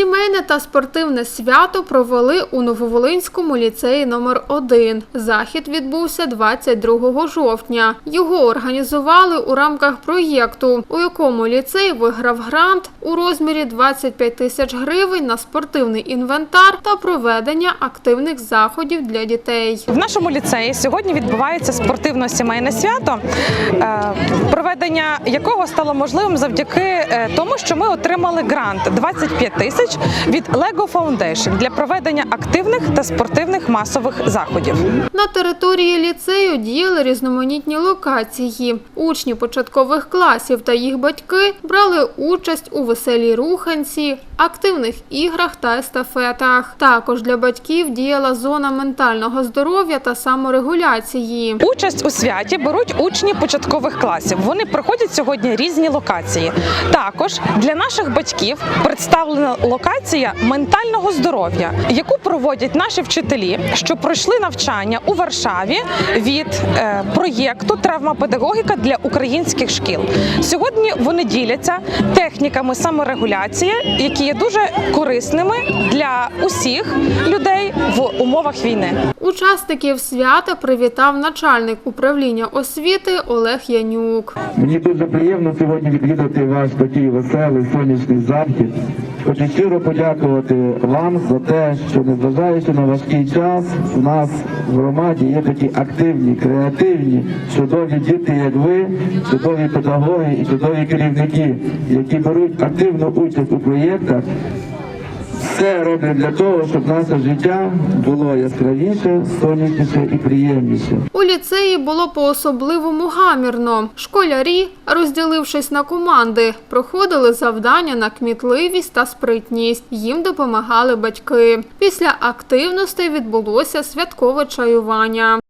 Сімейне та спортивне свято провели у Нововолинському ліцеї номер 1 Захід відбувся 22 жовтня. Його організували у рамках проєкту, у якому ліцей виграв грант у розмірі 25 тисяч гривень на спортивний інвентар та проведення активних заходів для дітей. В нашому ліцеї сьогодні відбувається спортивно-сімейне свято, е, проведення якого стало можливим завдяки е, тому, що ми отримали грант 25 тисяч від Lego Foundation для проведення активних та спортивних масових заходів. На території ліцею діяли різноманітні локації. Учні початкових класів та їх батьки брали участь у веселій руханці, активних іграх та естафетах. Також для батьків діяла зона ментального здоров'я та саморегуляції. Участь у святі беруть учні початкових класів. Вони проходять сьогодні різні локації. Також для наших батьків представлена локація ментального здоров'я, яку проводять наші вчителі, що пройшли навчання у Варшаві від е, проєкту Травмапедагогіка для українських шкіл. Сьогодні вони діляться техніками саморегуляції, які є дуже корисними для усіх людей в умовах війни. Учасників свята привітав начальник управління освіти Олег Янюк. Мені дуже приємно сьогодні відвідати ваш такий веселий сонячний захід. Хочу щиро подякувати вам за те, що незважаючи на важкий час, у нас в громаді є такі активні, креативні, чудові діти, як ви, чудові педагоги і чудові керівники, які беруть активну участь у проєктах. Все роблять для того, щоб наше життя було яскравіше, сонячніше і приємніше. У ліцеї було по-особливому гамірно. Школярі, розділившись на команди, проходили завдання на кмітливість та спритність. Їм допомагали батьки. Після активностей відбулося святкове чаювання.